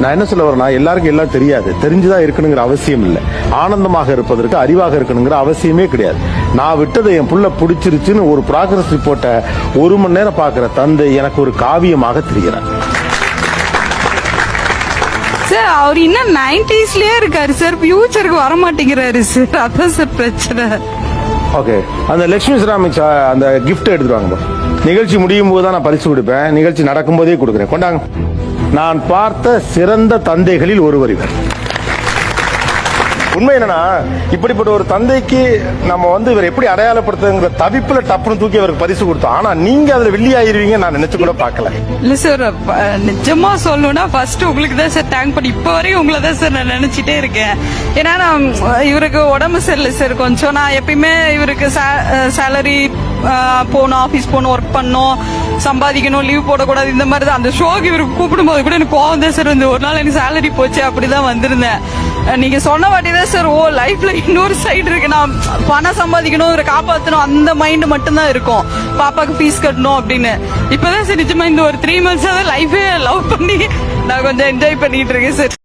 நான் என்ன சொல்ல வரேன்னா எல்லாருக்கும் எல்லாம் தெரியாது. தெரிஞ்சுதான் இருக்கணுங்கிற அவசியம் இல்லை. ஆனந்தமாக இருப்பதற்கு அறிவாக இருக்கணுங்கிற அவசியமே கிடையாது. நான் விட்டதை என் புள்ள பிடிச்சிருச்சுன்னு ஒரு ப்ராக்ரஸ் ரிப்போர்ட்டை ஒரு மணி நேரம் பார்க்கிற தந்தை எனக்கு ஒரு காவியமாக தெரிகிறார். சார் அவர் இன்னும் நைன்டிஸ்லயே இருக்காரு சார் ஃபியூச்சருக்கு வர மாட்டேங்கிறாரு சார் அதான் சார் பிரச்சனை. ஓகே அந்த லட்சுமி சிராமி சா- அந்த கிஃப்ட் எடுத்துட்டு வாங்க பா. நிகழ்ச்சி முடியும் போது தான் நான் பரிசு கொடுப்பேன். நிகழ்ச்சி நடக்கும்போதே கொடுக்குறேன். கொண்டாங்க. நான் பார்த்த சிறந்த தந்தைகளில் ஒருவர் இவர். உண்மை என்னன்னா இப்படிப்பட்ட ஒரு தந்தைக்கு நம்ம வந்து இவர் எப்படி அடையாளப்படுத்துங்கிற தவிப்புல டப்புன்னு தூக்கி அவருக்கு பரிசு கொடுத்தோம். ஆனா நீங்க அதுல வெள்ளி ஆயிருவீங்க நான் நினைச்சு கூட பாக்கல இல்ல சார் நிஜமா சொல்லணும்னா ஃபர்ஸ்ட் உங்களுக்கு தான் சார் தேங்க் பண்ணி இப்போ வரையும் உங்களை தான் சார் நான் நினைச்சிட்டே இருக்கேன். ஏன்னா நான் இவருக்கு உடம்பு சரியில்லை சார் கொஞ்சம். நான் எப்பயுமே இவருக்கு சேலரி போகணும் ஆபீஸ் போகணும் ஒர்க் பண்ணணும் சம்பாதிக்கணும் லீவ் போடக்கூடாது இந்த மாதிரி தான். அந்த ஷோக்கு இவருக்கு கூப்பிடும்போது கூட எனக்கு கோவம் தான் சார் வந்து ஒரு நாள் எனக்கு சேலரி போச்சு அப்படிதான் வந்திருந்தேன். நீங்க சொன்ன வாட்டி தான் சார் ஓ லைஃப்ல இன்னொரு சைடு இருக்கு. நான் பணம் சம்பாதிக்கணும் இவரை காப்பாத்தணும் அந்த மைண்ட் மட்டும்தான் இருக்கும். பாப்பாக்கு ஃபீஸ் கட்டணும் அப்படின்னு. இப்பதான் சார் நிஜமா இந்த ஒரு த்ரீ மந்த்ஸ் லைஃபே லவ் பண்ணி நான் கொஞ்சம் என்ஜாய் பண்ணிட்டு இருக்கேன் சார்